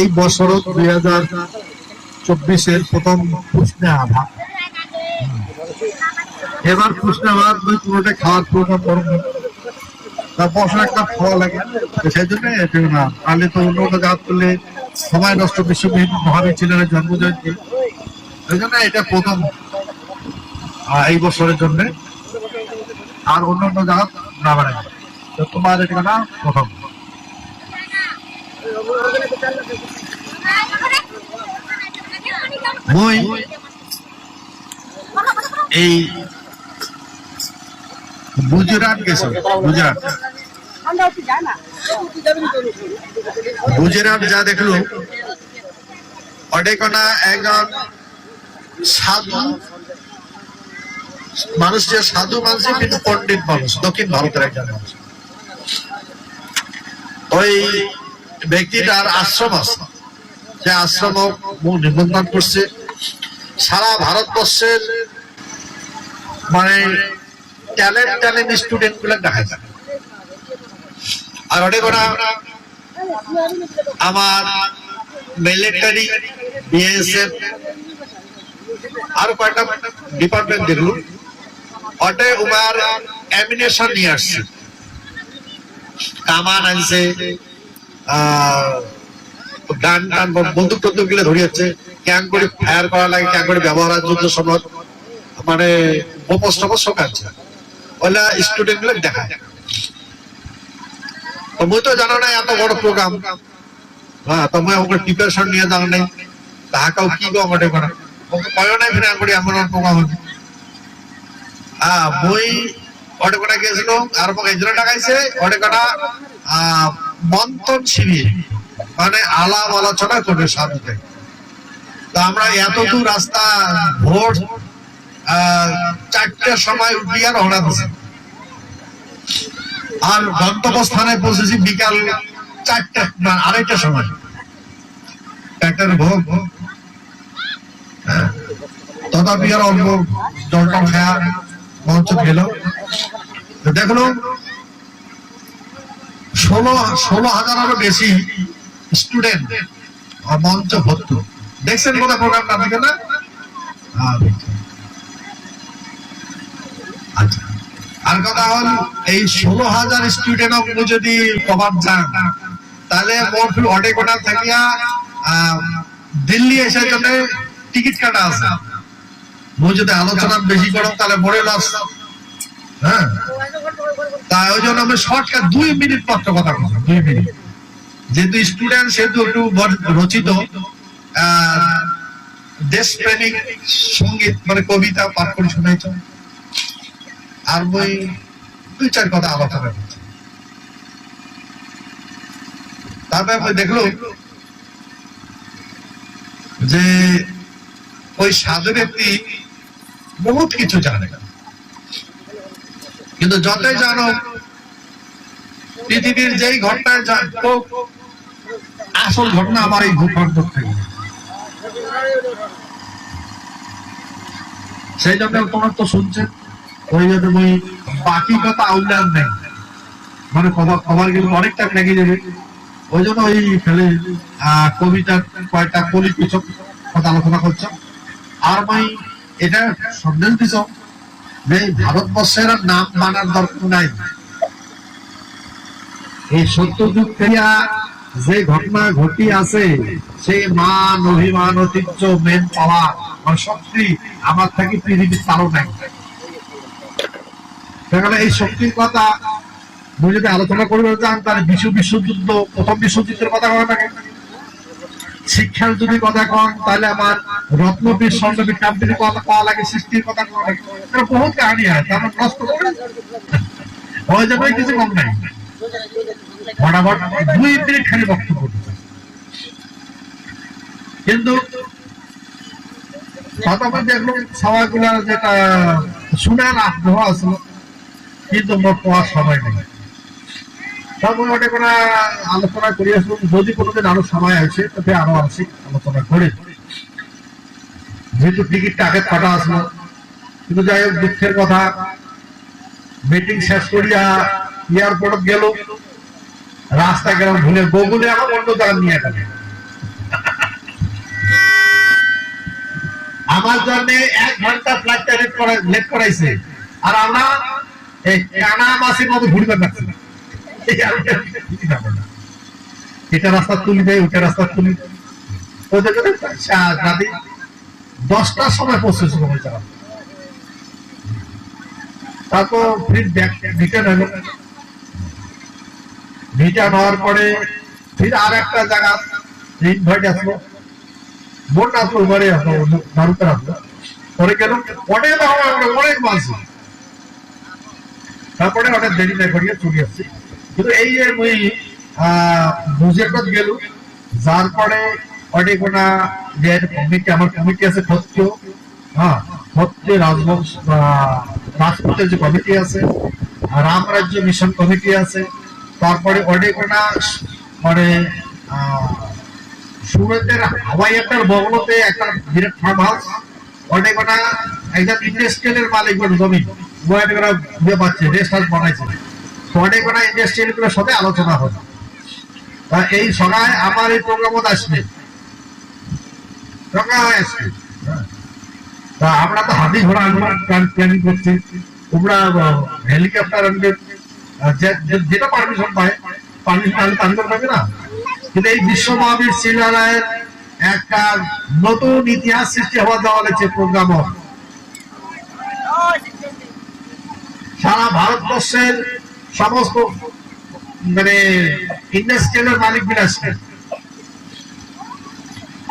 এই বছর দুই হাজার চব্বিশের প্রথম আধা এবার আবার দুই পুরোটা খাওয়ার প্রোগ্রাম করব তার বছর একটা খাওয়া লাগে। সেই জন্য এটা না। তাহলে তো অন্য জাত করলে সময় নষ্ট বিশ্ববিহিত মহাবীর ছিলেন জন্ম জয়ন্তী এই জন্য এটা প্রথম এই বছরের জন্য। আর অন্য অন্য জাত না বাড়ায় তো তোমার এটা না প্রথম। মই এই গুজরাট গেছো, গুজরাট। গুজরাট যা দেখল, অডেকনা একজন সাধু, মানুষ যে সাধু মানুষ, কিন্তু পণ্ডিত মানুষ, দক্ষিণ ভারতের একজন মানুষ। ওই ব্যক্তিটার আশ্রম আছে। যে আশ্রম নিবন্ধন করছে। সারা ভারতবর্ষের মানে ট্যালেন্ট ট্যালেন্ট স্টুডেন্টগুলো দেখা যায়। আর অনেক আমার মিলিটারি বিএসএফ আর কয়েকটা ডিপার্টমেন্ট দেখল। ওটাই উমার অ্যামিনেশন নিয়ে আসছে। কামান আনছে। গান টান বন্দুক টন্দুকগুলো ধরিয়েছে ক্যাং করে ফায়ার করা লাগে ক্যাং করে ব্যবহার যুদ্ধ সময় মানে বোপস টপস সব আছে ওলা স্টুডেন্টগুলো দেখায়। তো মুই তো জানো না এত বড় প্রোগ্রাম হ্যাঁ তো মুই ওকে প্রিপারেশন নিয়ে জানো নাই। তাহাকাও কি গো আমাদের করা কয় নাই ফিরে আঙ্গুড়ি এমন প্রোগ্রাম হবে হ্যাঁ মুই ওটা কটা গেছিল আর মোক এজন্য ডাকাইছে কটা আহ, মন্থন শিবির মানে আলাপ আলোচনা করবে সাধুতে তো আমরা এত দূর রাস্তা ভোর চারটার সময় উঠি আর দিছি আর গন্তব্যস্থানে পৌঁছেছি বিকাল চারটা আড়াইটার সময়। চারটার ভোগ। হ্যাঁ। তথাপি আর অল্প জলটল খায়া মঞ্চ তো দেখল ষোলো ষোলো হাজারেরও বেশি স্টুডেন্ট মঞ্চ ভর্তি। দেখছেন কোন প্রোগ্রামটা দেখে না? হ্যাঁ, আচ্ছা। আর কথা হল এই ষোলো হাজার স্টুডেন্ট যদি কভার যান তাহলে মোট অনেক গোটা থাকিয়া দিল্লি এসে জন্য টিকিট কাটা আছে মুই যদি আলোচনা বেশি করো তাহলে বড় লস হ্যাঁ। তাই ওই জন্য আমি শর্টকাট দুই মিনিট মাত্র কথা বললাম দুই মিনিট। যেহেতু স্টুডেন্ট সেহেতু একটু রচিত দেশপ্রেমিক সংগীত মানে কবিতা, পাঠ করে শুনেছ আর বই দুই চার কথা আলোচনা করছে তারপরে বই দেখল যে ওই সাধু ব্যক্তি বহুত কিছু জানে। কিন্তু যতই জানো, পৃথিবীর যেই ঘটনায় যা- আসল ঘটনা আমার এই ভূখণ্ড থেকে। সেই জন্য তোমার তো শুনছেন ওই জন্য ওই বাকি কথা আউলার নেই। মানে খবর খবর গেলে অনেক টাইম লেগে যাবে। ওই জন্য ওই ফেলে কবিতার কয়েকটা কলি কিছু কথা আলোচনা করছ। আর আমি এটা সন্দেশ দিছ। এই ভারতবর্ষের নাম মানার দরকার নাই। এই সত্য যুগ যে ঘটনা ঘটি আছে সেই মান, অভিমান, ঐতিহ্য, মেন পাওয়া মানে শক্তি আমার থেকে পৃথিবীর কারও নাই। সেখানে এই শক্তির কথা যদি আলোচনা করবে তাহলে বিশ্ব বিশ্বযুদ্ধ প্রথম বিশ্বযুদ্ধের কথা কবে থাকে। শিক্ষার যদি কথা কন, তাহলে আমার রত্নবীর স্বর্ণবীর কাব্যের কথা লাগে, সৃষ্টির কথা কওয়া বহুত কাহিনী হয় তারপর নষ্ট করে ওই জন্যই কিছু কম নাই। ফটাফট দুই মিনিট খালি বক্তব্য দিতে। কিন্তু ফটাফট দেখল সবাইগুলা যেটা, শোনার আগ্রহ আসলো কিন্তু মোট পাওয়ার সময় নেই। সর্বমোটে আলোচনা করি আসুন যদি কোনোদিন আরও সময় আছে, তাতে আরও আসি, আলোচনা যেহেতু টিকিটটা আগে আসলো, কিন্তু যাই হোক, দুঃখের কথা। মিটিং শেষ করিয়া এয়ারপোর্ট গেল। রাস্তা গেলাম ভুলে বগুলে আমার অন্য জায়গা নিয়ে গেল আমার জন্য এক ঘণ্টা ফ্লাইট লেট করাইছে। আর আমরা এই কানা মাসির মতো ঘুরতে না। এটা রাস্তা তুলি দেয় রাস্তা তুলি দেয়। দশটার সময় পৌঁছেছিল তারপর ফির রিটার্ন হলো। রিটার্ন হওয়ার পরে ফির আর একটা জায়গা ইনভাইট আসলো। বোট আসলো ঘরে আসলো ভারতে আসলো। পরে কেন অনেক আমরা অনেক মানছি তারপরে অনেক দেরি না করিয়ে চলে আসছি। কিন্তু এই যে মুই মুজিয়াকত গেল। যার পরে অনেক যে কমিটি আমার কমিটি আছে সত্য হ্যাঁ সত্য রাজবংশ রাজপুতের যে কমিটি আছে রাম রাজ্য মিশন কমিটি আছে তারপরে অনেক ওনা মানে সুরতের হাওয়াই আড্ডার বগলতে একটা বিরাট ফার্ম হাউস অনেক ওনা একদম ইন্ডাস্ট্রিয়ালের মালিক জমি। ওখানে ওরা ইয়ে পাচ্ছে রেস্ট হাউস বানাইছে। তো অনেক ওনা ইন্ডাস্ট্রিয়ালগুলোর সাথে আলোচনা হবে এই সভায় আমার এই প্রোগ্রামত আসবে। তা আমরা তো হাতি ঘোড়া প্ল্যানিং করছি। তোমরা হেলিকপ্টার যেটা পারমিশন পায় পারমিশন আনতে পারবে না। কিন্তু এই বিশ্ব মহাবীর একটা নতুন ইতিহাস সৃষ্টি হওয়া দেওয়া হয়েছে প্রোগ্রাম সারা ভারতবর্ষের সমস্ত মানে ইন্ডাস্ট্রিয়ালের মালিকগুলো আসবে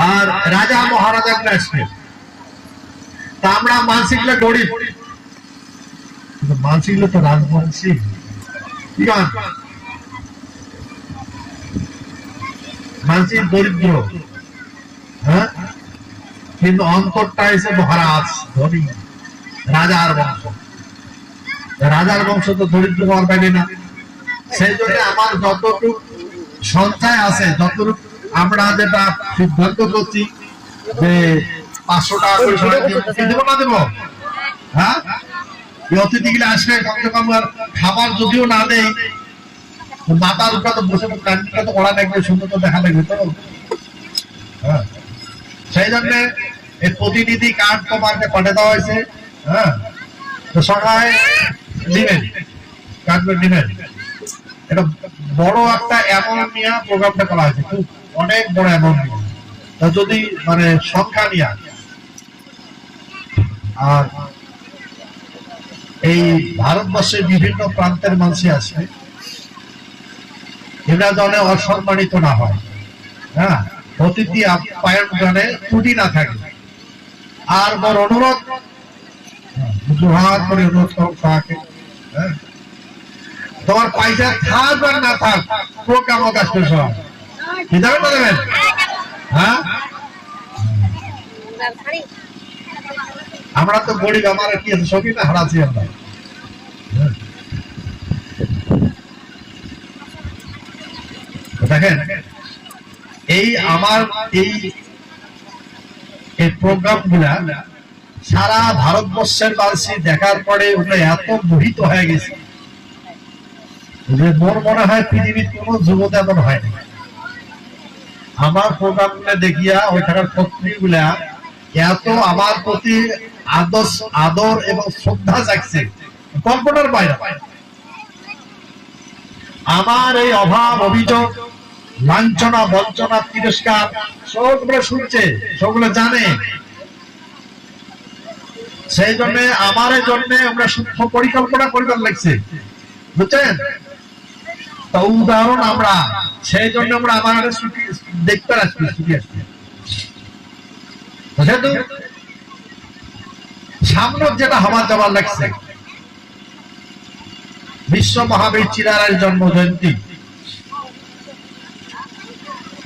আর রাজা মহারাজা গুলো আসবে তা আমরা মানসিকগুলো গরিব কিন্তু মানসিকগুলো তো রাজবংশী ঠিক আছে মানসিক দরিদ্র হ্যাঁ কিন্তু অন্তরটা এসে মহারাজ ধনী রাজার বংশ রাজার বংশ তো দরিদ্র হওয়ার বাইরে না। সেই জন্য আমার যতটুকু সঞ্চয় আছে, যতটুকু আমরা যেটা সিদ্ধান্ত করছি যে পাঁচশো টাকা করে দিব- না দেবো? হ্যাঁ? অতিথিগুলো আসবে কমসে কম আর খাবার যদিও না দেয়, মাথার উপরে তো বসে কান্ডিটা তো করা লাগবে, সুন্দর তো দেখা লাগবে তো। হ্যাঁ? সেই জন্য এই প্রতিনিধি কার্ড তোমাকে পাঠিয়ে দেওয়া হয়েছে হ্যাঁ? তো সবাই দিবেন এটা বড় একটা প্রোগ্রামটা করা হয়েছে। খুব অনেক বড় তা যদি মানে সংখ্যা নিয়ে আর এই ভারতবর্ষের বিভিন্ন প্রান্তের মানুষই আসবে। এরা যেন অসম্মানিত না হয়। হ্যাঁ? অতিথি আপ্যায়ন যেন ত্রুটি না থাকে। আর বড় অনুরোধ হ্যাঁ, দুটো করে অনুরোধ করো সবাইকে। হ্যাঁ তোমার পয়সা থাক আর না থাক প্রোগ্রাম কাজ করে সবাই কি যাবেন না দেবেন হ্যাঁ? আমরা তো গরিব, আমার কি আছে? সবই না হারাচ্ছি আমরা। দেখেন, এই আমার এই প্রোগ্রামগুলা সারা ভারতবর্ষের বাসী দেখার পরে ওগুলো এত মোহিত হয়ে গেছে যে মোর মনে হয় পৃথিবীর কোন যুবক এমন হয়নি। আমার প্রোগ্রাম দেখিয়া, ওইখানের পত্নী গুলা এত আমার প্রতি আদর আদর এবং শ্রদ্ধা জাগছে কল্পনার বাইরে। আমার এই অভাব, অভিযোগ, লাঞ্ছনা, বঞ্চনা, তিরস্কার, সবগুলো শুনছে, সবগুলো জানে। সেই জন্য, আমার জন্য আমরা সূক্ষ্ম পরিকল্পনা করবার লাগছে। বুঝছেন? তা উদাহরণ আমরা। সেই জন্য আমরা আমার দেখতে আসছি, ছুটি আসছি। যেহেতু সামনের যেটা হবার যাবার লাগছে। বিশ্ব মহাবীর চিরারের জন্ম জয়ন্তী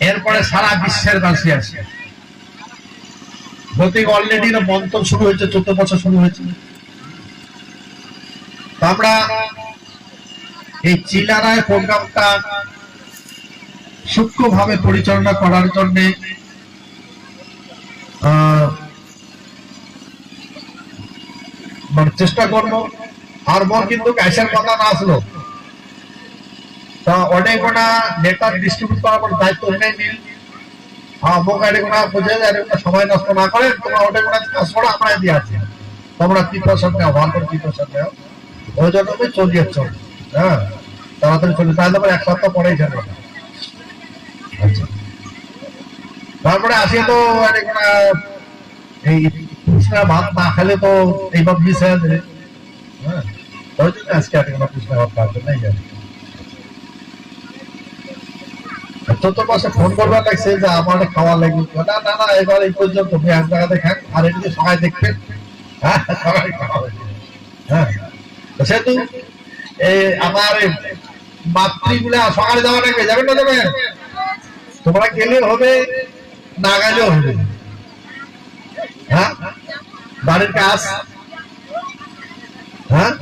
এরপরে সারা বিশ্বের বাসী আছে। গতিক অলরেডি না মন্থন শুরু হয়েছে চোদ্দ বছর শুরু হয়েছে। আমরা এই চিলারায় প্রোগ্রামটা সূক্ষ্মভাবে পরিচালনা করার জন্য মানে চেষ্টা করব। আর মোর কিন্তু ক্যাশের কথা না আসলো। তা অনেক ওটা নেতার ডিস্ট্রিবিউট করার দায়িত্ব এনে নিল হ্যাঁ সময় নষ্ট না করে তোমরা ওটা দিয়ে তোমরা করে জন্য আমি চলে। হ্যাঁ তাহলে আবার এক সপ্তাহ পরেই যাবে। আচ্ছা। তারপরে আসি তো এই ভাত না খেলে তো এইবার মিস হয়ে যাবে। হ্যাঁ জন্য আজকে ভাত খাওয়াতে নাই চতুর্থ মাসে ফোন করবার লাগছে যে আমার খাওয়া লাগবে। না না না, এবার এই পর্যন্ত খান, আর সবাই দেখবেন। হ্যাঁ হ্যাঁ। সেহেতু এই আমার সকালে যাওয়া লাগবে, যাবেন না যাবেন? তোমরা গেলে হবে, না গেলেও হবে। হ্যাঁ? বাড়ির কাজ? হ্যাঁ?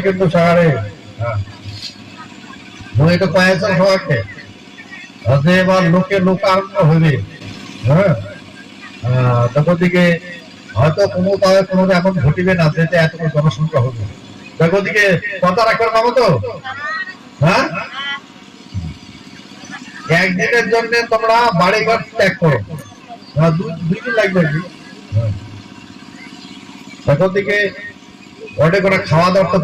কিন্তু হ্যাঁ। পাইছো সবাইকে। এবার লোকে লোকারণ্য হবে। হ্যাঁ। আহ, তখন দিকে হয়তো কোনো কোনো এমন ঘটিবে না যেতে এত জনসংখ্যা হবে। দেখো দিকে কথা রাখবার পাবো তো? হ্যাঁ? একদিনের জন্য তোমরা বাড়ি ঘর ত্যাগ করো। হ্যাঁ, দুই দিন লাগবে। আর কি। ওটা করে খাওয়া দাওয়া তো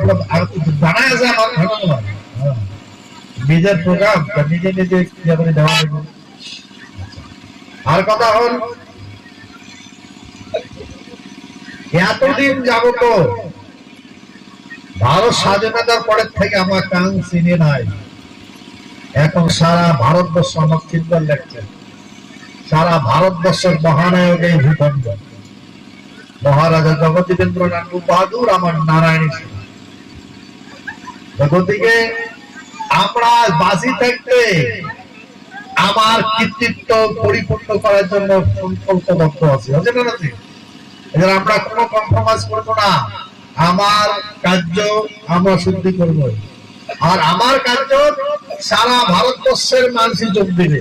জানাই আছে আমার হ্যাঁ। নিজের প্রোগ্রাম নিজে নিজে দেওয়া আর কথা হল, এতদিন যাব তো ভারত স্বাধীনতার পরের থেকে আমার কান চিনে নাই। এখন সারা ভারতবর্ষ আমার চিন্তার লাগছে। সারা ভারতবর্ষের মহানায়ক এই ভূখণ্ড। মহারাজা জগদীবেন্দ্রনাথ বাহাদুর আমার নারায়ণ সিং গতিকে আমরা বাজি থাকতে আমার কৃতিত্ব পরিপূর্ণ করার জন্য সংকল্পবদ্ধ আছি। নাকি? এবার আমরা কোনো কম্প্রোমাইজ করব না। আমার কার্য আমরা শুদ্ধি করব। আর আমার কার্য সারা ভারতবর্ষের মানুষই যোগ দিবে।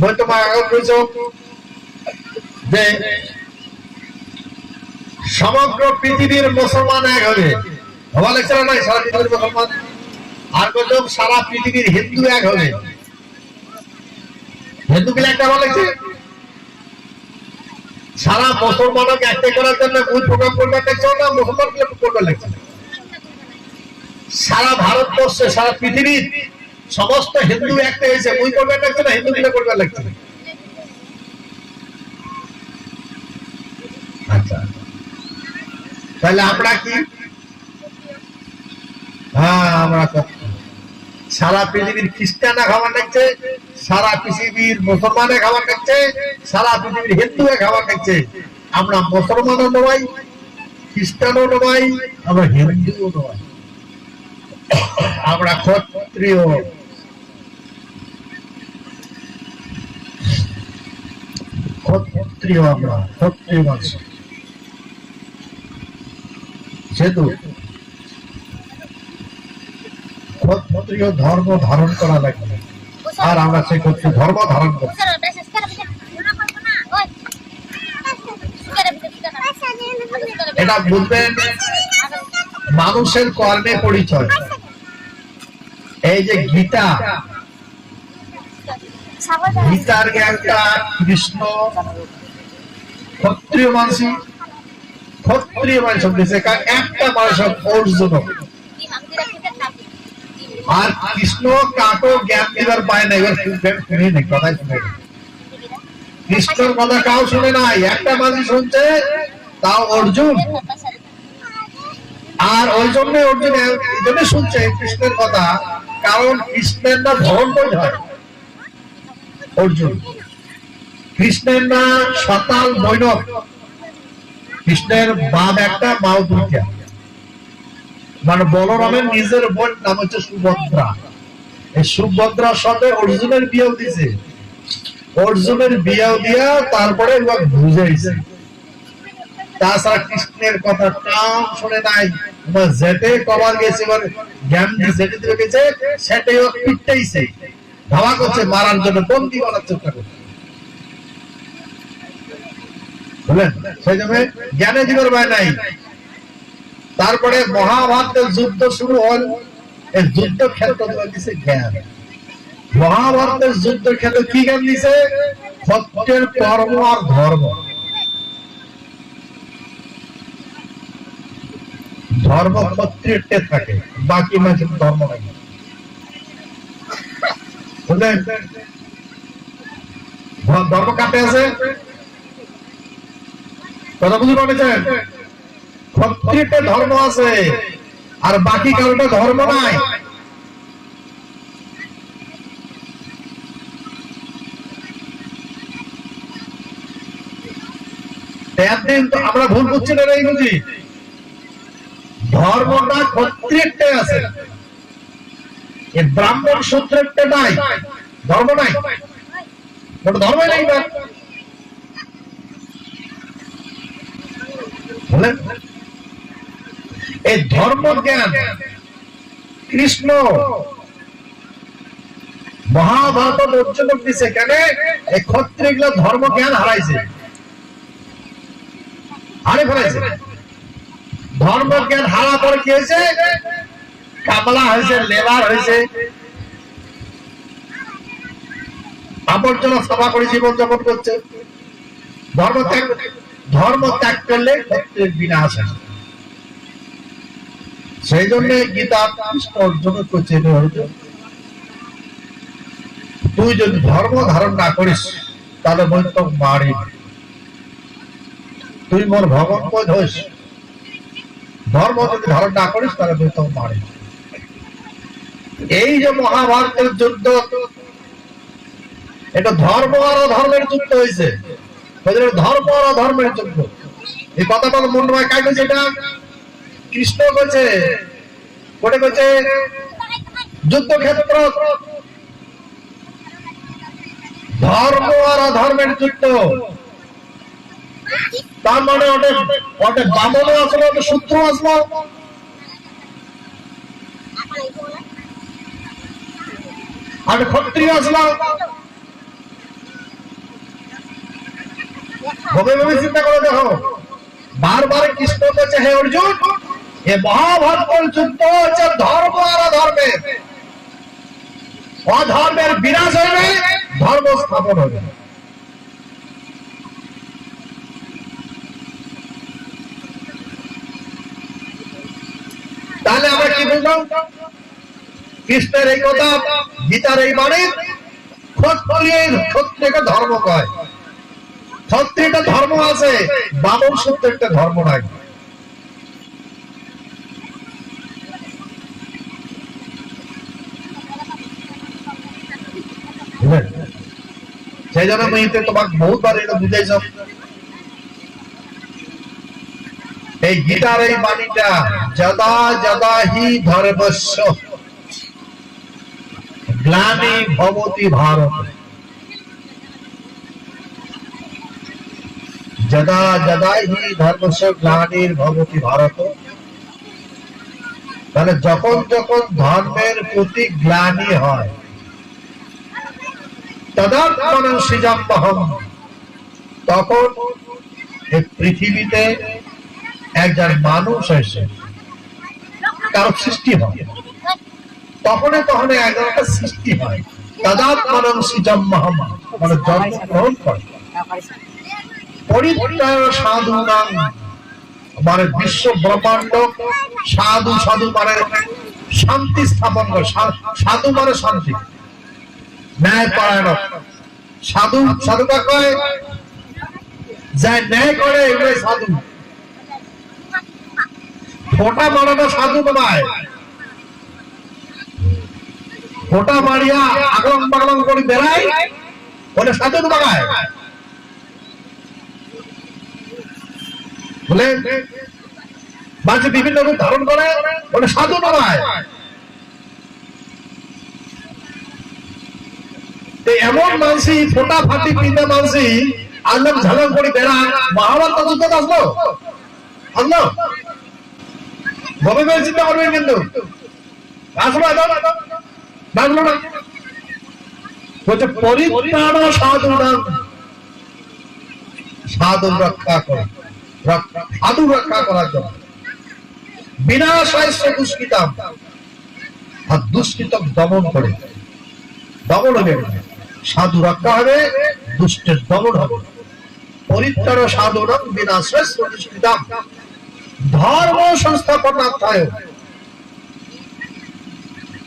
বই তোমার আগে যে সমগ্র পৃথিবীর মুসলমান এক হবে। না নাই, সারা পৃথিবীর মুসলমান। আর সারা পৃথিবীর হিন্দু এক হবে। হিন্দু একটা সারা মুসলমানকে একটা করার জন্য মূল প্রোগ্রাম না, মুসলমানগুলো করবার সারা ভারতবর্ষে, সারা পৃথিবীর সমস্ত হিন্দু একটা হয়েছে মুই করবার লাগছে না, হিন্দু গুলো করবার লাগছে আচ্ছা তাহলে আমরা কি? হ্যাঁ আমরা সারা পৃথিবীর খ্রিস্টানরা খাবার দেখছে সারা পৃথিবীর মুসলমানে খাবার দেখছে সারা পৃথিবীর হিন্দুরা খাবার দেখছে আমরা মুসলমানও নয় খ্রিস্টানও নয় আমরা হিন্দুও নয় আমরা ক্ষত্রিয়। ক্ষত্রিয় আমরা, ক্ষত্রিয় মানুষ। সেতু ক্ষত্রিয় ধর্ম ধারণ করা লাগবে আর আমরা সেই ক্ষত্রিয় ধর্ম ধারণ করছি। এটা বুঝবেন? মানুষের কর্মে পরিচয়। এই যে গীতা, গীতার জ্ঞানটা কৃষ্ণ, ক্ষত্রিয় মানুষই দিয়েছে কারণ একটা মানুষ অর্জুন আর কৃষ্ণ কাকো জ্ঞান দিবার পায় না, এবার শুনে নেই কথাই শুনে কৃষ্ণর কথা কাউ শুনে নাই, একটা মানুষ শুনছে, তাও অর্জুন। আর ওই জন্য অর্জুন এই জন্য শুনছে কৃষ্ণের কথা, কারণ কৃষ্ণের না বই হয়। অর্জুন। কৃষ্ণের না সতাল বৈনব। কৃষ্ণের বাপ একটা মাও দুইটা। মানে বলরামের নিজের বোন, নাম হচ্ছে সুভদ্রা। এই সুভদ্রার সাথে অর্জুনের বিয়েও দিছে। অর্জুনের বিয়েও দিয়া তারপরে বুঝাইছে। তাছাড়া কৃষ্ণের কথা কাম শুনে নাই। যেতে কবার গেছে এবার জ্ঞান দিয়ে যেতে গেছে সেটাই ও পিটাইছে। ধাওয়া করছে, মারার জন্য বন্দি করার চেষ্টা করছে। তারপরে মহাভারতের যুদ্ধ শুরু হল। এই যুদ্ধ ক্ষেত্র দিছে জ্ঞান। মহাভারতের যুদ্ধ ক্ষেত্রে কি জ্ঞান দিছে? সত্যের কর্ম আর ধর্ম। ধর্ম ক্ষত্রিয়তে থাকে, বাকি মানুষের ধর্ম নাই। ধর্ম কাটে আছে? কথা বুঝতে পারছেন ক্ষত্রিয়তে ধর্ম আছে, আর বাকি কারোটা ধর্ম নাই। একদিন তো আমরা ভুল করছি না এই বুঝি? ধর্মটা ক্ষত্রিয়তে আছে। ব্রাহ্মণ সূত্রেরটা ধর্ম নাই। কোনো ধর্মই নাই না বলেন। এই ধর্ম জ্ঞান, কৃষ্ণ মহাভারত অর্জন দিছে কেন? এই ক্ষত্রিয়গুলো ধর্ম জ্ঞান হারাইছে। হারে ফেলাইছে। ধর্ম জ্ঞান হারা পরে কি হয়েছে? কামলা হয়েছে, লেবার হয়েছে। আবর্জনা সভা করে জীবন যাপন করছে। ধর্ম ত্যাগ ধর্ম ত্যাগ করলে ক্ষত্রিয়ের বিনাশ হয়। সেই জন্য গীতা অর্জুন করছে তুই যদি ধর্ম ধারণ না করিস, তাহলে মই তো মারি তুই মোর ভগবান কই ধরিস ধর্ম যদি ধারণ না করিস, তাহলে মই তো মারি এই যে মহাভারতের যুদ্ধ, এটা ধর্ম আর অধর্মের যুদ্ধ হয়েছে বুঝলেন? ধর্ম আর অধর্মের যুদ্ধ এই কথাটা মনে হয় হয়েছে এটা? কৃষ্ণ কোটে ধর্ম আর অধর্মের যুদ্ধ। তার মানে ওটা ওটা বামনও আসলো ওটা সূত্র আসলো। আর ক্ষত্রিয় আসলো। ভবে ভবে চিন্তা করে দেখো। বারবার কৃষ্ণ বলছে, হে অর্জুন এ মহাভারতের যুদ্ধ হচ্ছে ধর্ম আর অধর্মের অধর্মের বিনাশ হবে ধর্ম স্থাপন হবে তাহলে আমরা কি বুঝলাম? কৃষ্ণের এই কথা, গীতার এই বাণী ক্ষত্রিয়ের ক্ষত্রিয়কে ধর্ম কয়। ক্ষত্রিয়টা ধর্ম আছে, বামন সূত্রেরটা ধর্ম নাই। সেই জন্য তোমাকে বহুবার এটা এই এই হি ভবতি ভারত। যদা যদা হি ধর্মস্য গ্লানির ভারত তাহলে যখন যখন ধর্মের প্রতি গ্লানি হয় তখন পৃথিবীতে একজন মানুষ এসে কারও সৃষ্টি হয়। তখন একজন একটা সৃষ্টি হয়। তদাত্মন সৃজম্বহম মানে জন্মগ্রহণ করে। পরিত্রায় সাধু নাম। মানে বিশ্ব ব্রহ্মাণ্ড সাধু সাধু মানে শান্তি স্থাপন করে। সাধু মানে শান্তি। ন্যায় পরায়ণ। সাধু সাধুটা কয় যা ন্যায় করে, এগুলোই সাধু। ফোটা মারানো সাধু নয় ফোটা মারিয়া আগলং বাগলং করে বেড়ায় ওটা সাধু বাগায় বলে বিভিন্ন রূপ ধারণ করে ওটা সাধু নয় এমন মানসি, ফোটা ফাটি পিন্দা মানসি আল্লাহ ঝালন করে বেড়ায় মহাভারত যুদ্ধ আসলো? আসলো? চিন্তা করবেন কিন্তু। আসলো লাগল না? বলছে, পরিত্রাণ সাধু সাধু রক্ষা করে। সাধু রক্ষা করার জন্য। বিনাশায় সে দুষ্কৃতাম আর দুষ্কৃতক দমন করে। দমন হবে সাধু রক্ষা হবে, দুষ্টের দমন হবে। পরিত্রাণ সাধুরম বিনাশায় সে দুষ্কৃতাম ধর্ম সংস্থাপনার্থায়।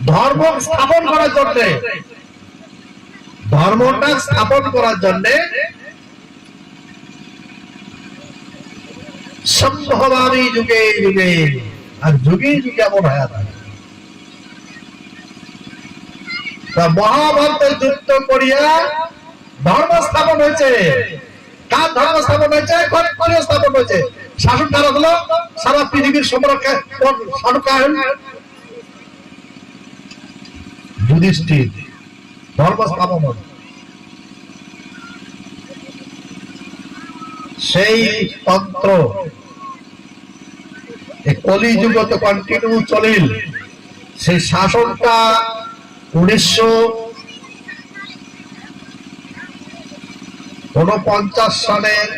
ধর্ম স্থাপন করার জন্য। ধর্মটা স্থাপন করার জন্য সম্ভবামী যুগে যুগে, আর যুগে যুগে এমন হয়ে থাকে তা মহাভারত যুদ্ধ করিয়া ধর্ম স্থাপন হয়েছে। কার ধর্ম স্থাপন হয়েছে? ক্ষত্রিয় স্থাপন হয়েছে। শাসন কারা হলো সারা পৃথিবীর সম্রাট কার? যুধিষ্ঠির। ধর্ম স্থাপন হলো। সেই তন্ত্র তো কন্টিনিউ চলিল। সেই শাসনটা উনিশশো উনপঞ্চাশ সালের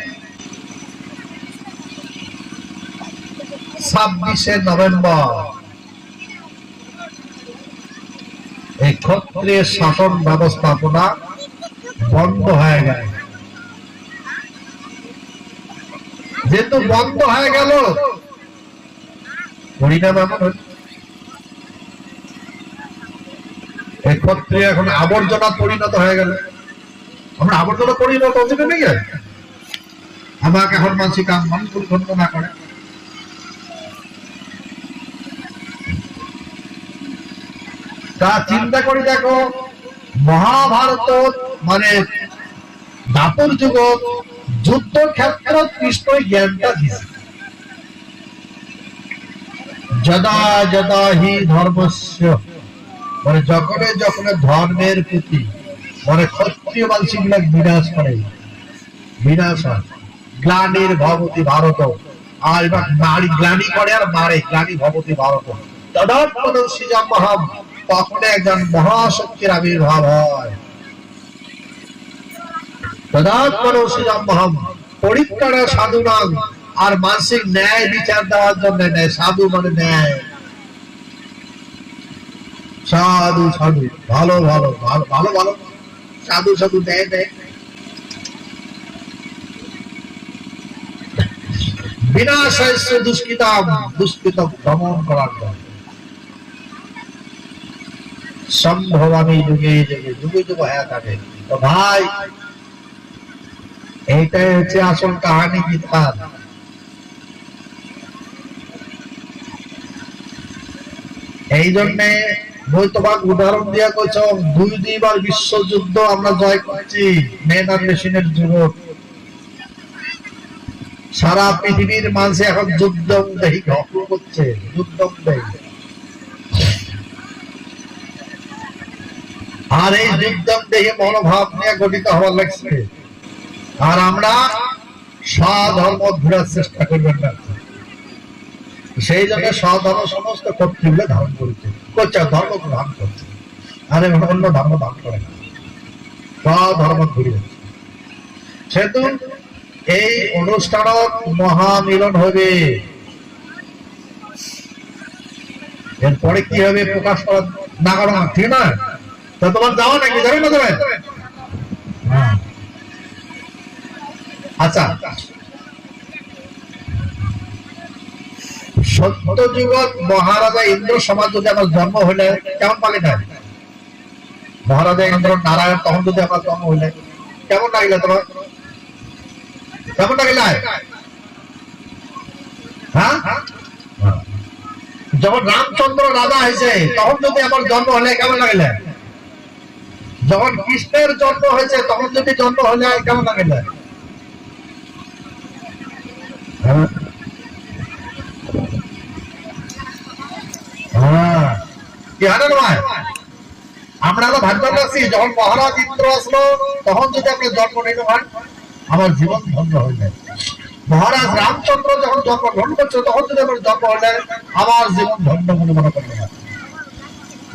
ছাব্বিশে নভেম্বর এই ক্ষত্রিয় শাসন ব্যবস্থাপনা বন্ধ হয়ে গেল। যেহেতু বন্ধ হয়ে গেল পরিণাম এমন ক্ষত্রিয় এখন আবর্জনা পরিণত হয়ে গেল। আমরা আবর্জনা পরিণত না নাকি আমাকে এখন মানসি কাম মানুষ না করে। তা চিন্তা করে দেখো, মহাভারত মানে দাপুর যুগ যুদ্ধ ক্ষেত্র কৃষ্ণ জ্ঞানটা দিছে। যদা যদা হি ধর্মস্য। মানে যখনে যখনে ধর্মের প্রতি মানে ক্ষত্রিয় মানসিক বিনাশ করে, বিনাশ হয়। গ্লানির ভবতী ভারত, আর এবার নারী গ্লানি করে আর মারে, গ্লানি ভবতী ভারত। তদাত্মন সিজাম মহাম, তখন একজন মহাশক্তির আবির্ভাব হয়। তদাত্মন সিজাম মহাম। পরিত্রাণ সাধু নাম, আর মানসিক ন্যায় বিচার দেওয়ার জন্য নেয়, সাধু মানে ন্যায়। সাধু সাধু, ভালো ভালো ভালো ভালো ভালো। সাধু সাধু, ন্যায় ন্যায়। বিনাশায় দুষ্কৃতাম, দুষ্কৃতম দমন করার জন্য। সম্ভব আমি যুগে যুগে যুগে, যুগ, হয়ে থাকে তো ভাই এইটাই হচ্ছে আসল কাহানি গীতার এই জন্যে বই তোমার উদাহরণ দিয়া কইছ, দুই দুইবার বিশ্বযুদ্ধ আমরা জয় করছি আর মেশিনের যুগ সারা পৃথিবীর মানুষ এখন যুদ্ধ দেহি গ্রহণ করছে, যুদ্ধ দেহি আর এই যুদ্ধ দেহি মনোভাব নিয়ে গঠিত হওয়ার লাগছে। আর আমরা স্বধর্ম ঘুরার চেষ্টা করবেন না। সেই জন্য স্বধর্ম সমস্ত কর্তৃগুলো ধারণ করেছে। করছে ধর্ম ধারণ করছে। আর, অন্য ধর্ম ধারণ করে না। স্বধর্ম ঘুরে সেহেতু এই অনুষ্ঠানত মহামিলন হবে। এরপরে কি হবে প্রকাশ করা না করা ঠিক না? তো তোমার যাওয়া নাকি? যাবে না যাবে হ্যাঁ। আচ্ছা। সত্য মহারাজা ইন্দ্র সমাজ যদি আমার জন্ম হইলে কেমন মহারাজা ইন্দ্র নারায়ণ তখন যদি আমার জন্ম হইলে কেমন তোমার কেমন লাগিলে? হ্যাঁ যখন রামচন্দ্র রাজা হয়েছে, তখন যদি আমার জন্ম হলে, কেমন লাগিলে? যখন কৃষ্ণের জন্ম হয়েছে, তখন যদি জন্ম হলে, কেমন লাগিলে?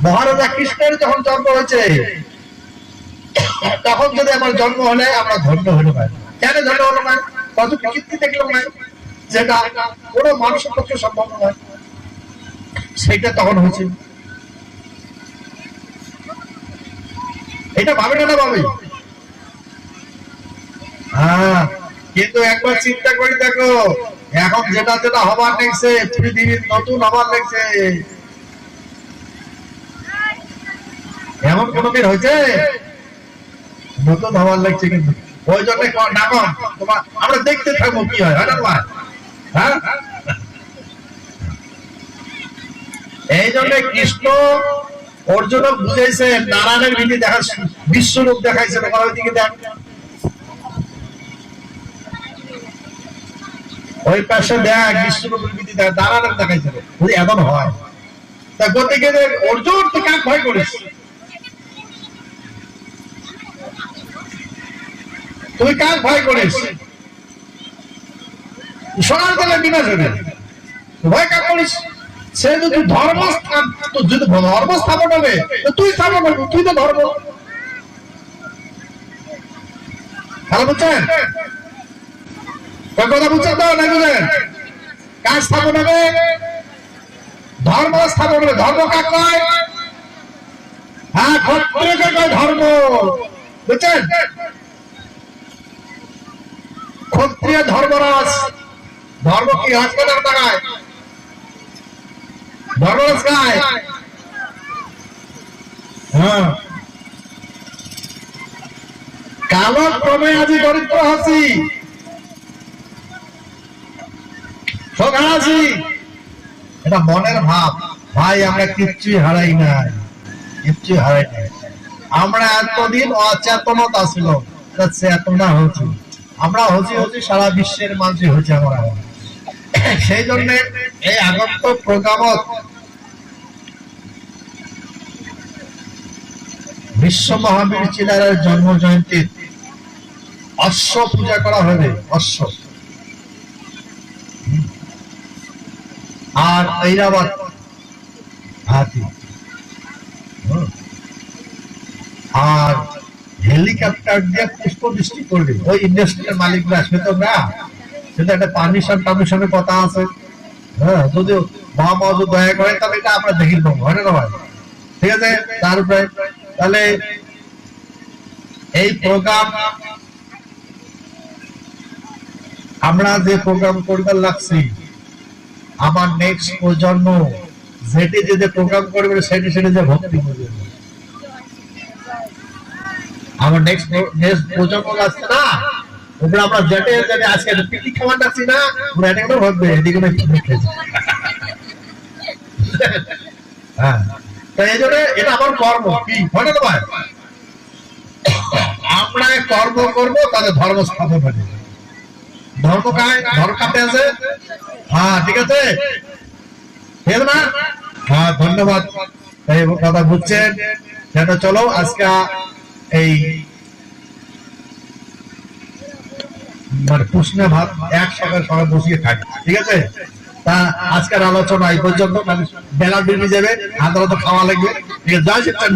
মহারাজা কৃষ্ণের যখন জন্ম হয়েছে তখন যদি আমার জন্ম হলে আমরা ধন্য হলো না কেন ধন্য হলো না? কত কীর্তি দেখলাম না? যেটা কোনো মানুষের পক্ষে সম্ভব নয়। সেটা তখন হয়েছে এটা ভাবে না না ভাবে হ্যাঁ কিন্তু একবার চিন্তা করে দেখো, এখন যেটা যেটা হবার লেগছে, পৃথিবীর নতুন হবার লেগছে। এমন কোনদিন হয়েছে? নতুন হবার লাগছে কিন্তু। ওই জন্য ডাকো তোমার আমরা দেখতে থাকব কি হয় হয় না হ্যাঁ? এই জন্য কৃষ্ণ অর্জুন নারায়ণের দেখা দেখাইছে দেখ। ওই পাশে দেখ, বিশ্বরূপের দেখ দেখাইছে এমন হয়। তা গতিকে অর্জুন তো কাক ভয় করিস? তুই কাক ভয় করিস? সোনার তলে বিনাশ হবে ভয় কাক করিস? সে যদি ধর্ম যদি ধর্ম স্থাপন হবে তুই স্থাপন করবি, তুই তো ধর্ম। ভালো বুঝছেন? কথা বুঝছেন তো, না বুঝলেন কাজ স্থাপন হবে? ধর্ম স্থাপন হবে। ধর্ম কাক কয়? হ্যাঁ ক্ষত্রিয়কে কয় ধর্ম। বুঝছেন? ক্ষত্রিয় ধর্মরাজ। ধর্ম কি? হাসপাতাল টাকায় ধর্মরাজ গায় হ্যাঁ। কালক্রমে আজি দরিদ্র হাসি। সখা আছি এটা মনের ভাব। ভাই, আমরা কিচ্ছুই হারাই নাই। কিচ্ছুই হারাই নাই। আমরা এতদিন অচেতনতা ছিল চেতনা হচ্ছে আমরা হচ্ছি হচ্ছি সারা বিশ্বের মানুষই হচ্ছে আমরা। সেই জন্য এই আগত প্রোগ্রামত বিশ্ব মহাবীর চিলারের জন্ম জয়ন্তীর অশ্ব পূজা করা হবে অশ্ব। আর ঐরাবত হাতি আর হেলিকপ্টার দিয়ে পুষ্প বৃষ্টি করবে ওই ইন্ডাস্ট্রিয়াল মালিকরা আসবে তো সেটা একটা পারমিশন টারমিশনের কথা আছে। হ্যাঁ যদি মা মজু দয়া করে তাহলে এটা আমরা দেখি নেব, হয় না ভাই? ঠিক আছে? তার উপরে। তাহলে এই প্রোগ্রাম আমরা যে প্রোগ্রাম করবার লাগছি, আমার নেক্সট প্রজন্ম যেটি যে প্রোগ্রাম করবে, সেটি সেটি যে ভক্তি করবে। আমার নেক্সট নেক্সট প্রজন্ম আসছে না? ওগুলো আমরা যেটে যেটে আজকে পিকনিক যাচ্ছি না এটা এদিকে পিকনিক খেয়েছে হ্যাঁ। এই জন্য এটা আমার কর্ম। কি? না আমরা কর্ম করব ধর্ম স্থাপন হবে। ধর্ম কায় ধর্ম কাপে আছে? হ্যাঁ ঠিক আছে। ঠিক না? হ্যাঁ ধন্যবাদ। কথা বুঝছেন। সেটা চলো, আজকে এই মানে প্রশ্নে ভাব এক সকাল সবাই বসিয়ে থাকে। ঠিক আছে? তা আজকের আলোচনা এই পর্যন্ত। বেলা বেরিয়ে যাবে আদালত খাওয়া লাগবে। ঠিক আছে? জয় শিক্ষা